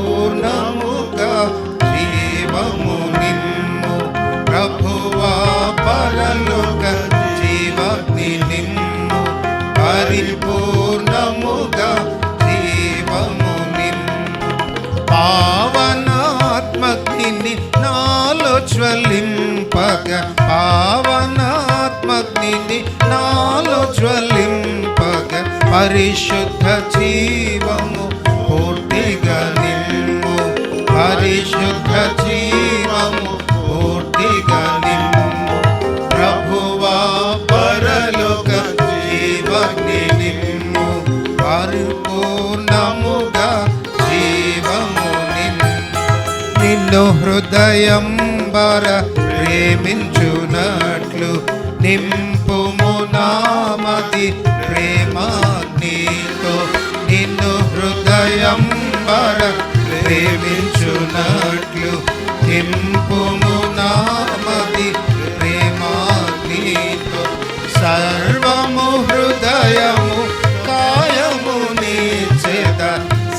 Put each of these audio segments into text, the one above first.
పరిపూర్ణముగా జీవము నిన్ను ప్రభువా పరలోక జీవాగ్ని నిన్ను పరిపూర్ణముగా జీవము నిన్ను పావనాత్మగ్ని నాలో జ్వలింపగ పావనాత్మగ్ని నాలో జ్వలింపగ పరిశుద్ధ జీవము శుద్ధ జీవము పూర్తిగా నిమ్ము ప్రభువా పరలోక జీవగ్ని నిమ్ము పరిపూర్ణముగా జీవము నిన్ను. నిన్ను హృదయం బర ప్రేమించునట్లు నింపుము నామది ప్రేమాగ్నితో. నిన్ను హృదయం బర ప్రేమించునట్లు నింపుము నామది ప్రేమాగ్నితో. సర్వము హృదయము కాయము నీచేత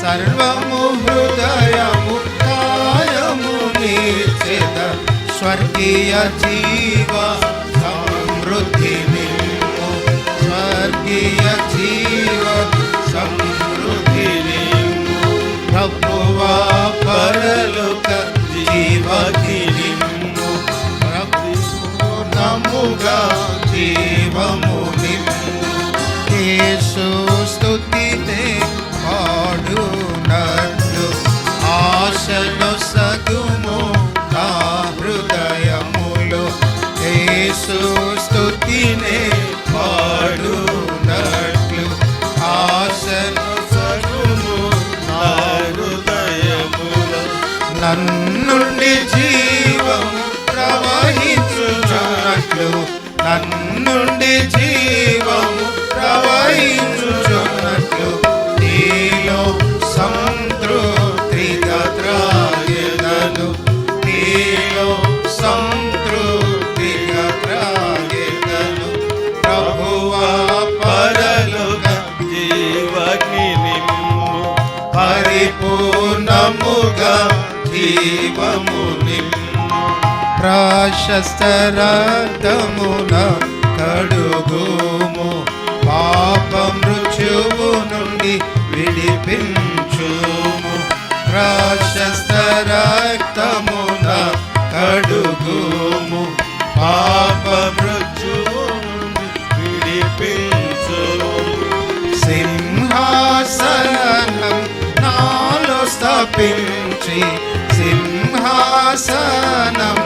సర్వము హృదయము కాయము నీచేత స్వర్గీయ జీవ సమృద్ధి ప్రభునముగా జీవము నిమ్ము యేసు స్తుతితే పాడునట్లు. ఆశను సగుము నా హృదయములో. యేసు స్తుతినే పాడునట్లు. ఆశను సగుము నా హృదయములో. నన్నుండి జీవము చెట్లు నన్నుండి జీవము ప్రవహించుచున్నట్లు నీలో సంతృప్తి త్రాగెదను నీలో సంతృప్తి త్రాగెదను ప్రభువా పరలోక జీవకి నిమ్ము పరిపూర్ణముగా జీవము నిమ్ము ప్రాశస్త రక్తమున కడుగుము. పాప మృత్యువు నుండి విడిపించుము. ప్రాశస్త రక్తమున కడుగుము. పాప మృత్యువు నుండి విడిపించుము. సింహాసనం నాలో స్థాపించి సింహాసనం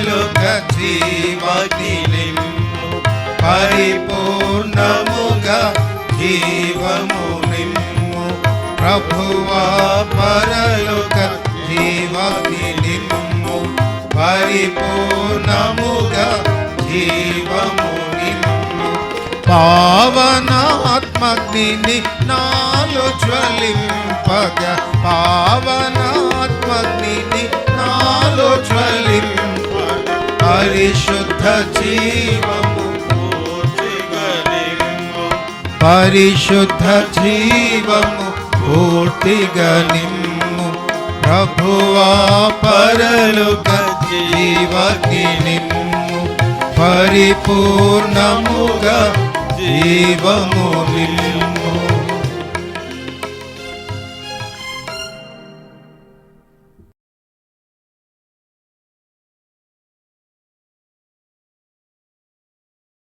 పరలోక జీవతి పరిపూర్ణముగా జీవము నిమ్ము ప్రభువా పరలోక జీవతి పరిపూర్ణముగా జీవము నిమ్ము పావనాత్మగ్ని నాలో జ్వలింపగ పావనాత్మగ్ని పరిశుద్ధ జీవము పరిశుద్ధ జీవము పూర్తిగా నిమ్ము ప్రభువా పరలుక జీవకి నిమ్ము పరిపూర్ణముగా జీవము నిమ్ము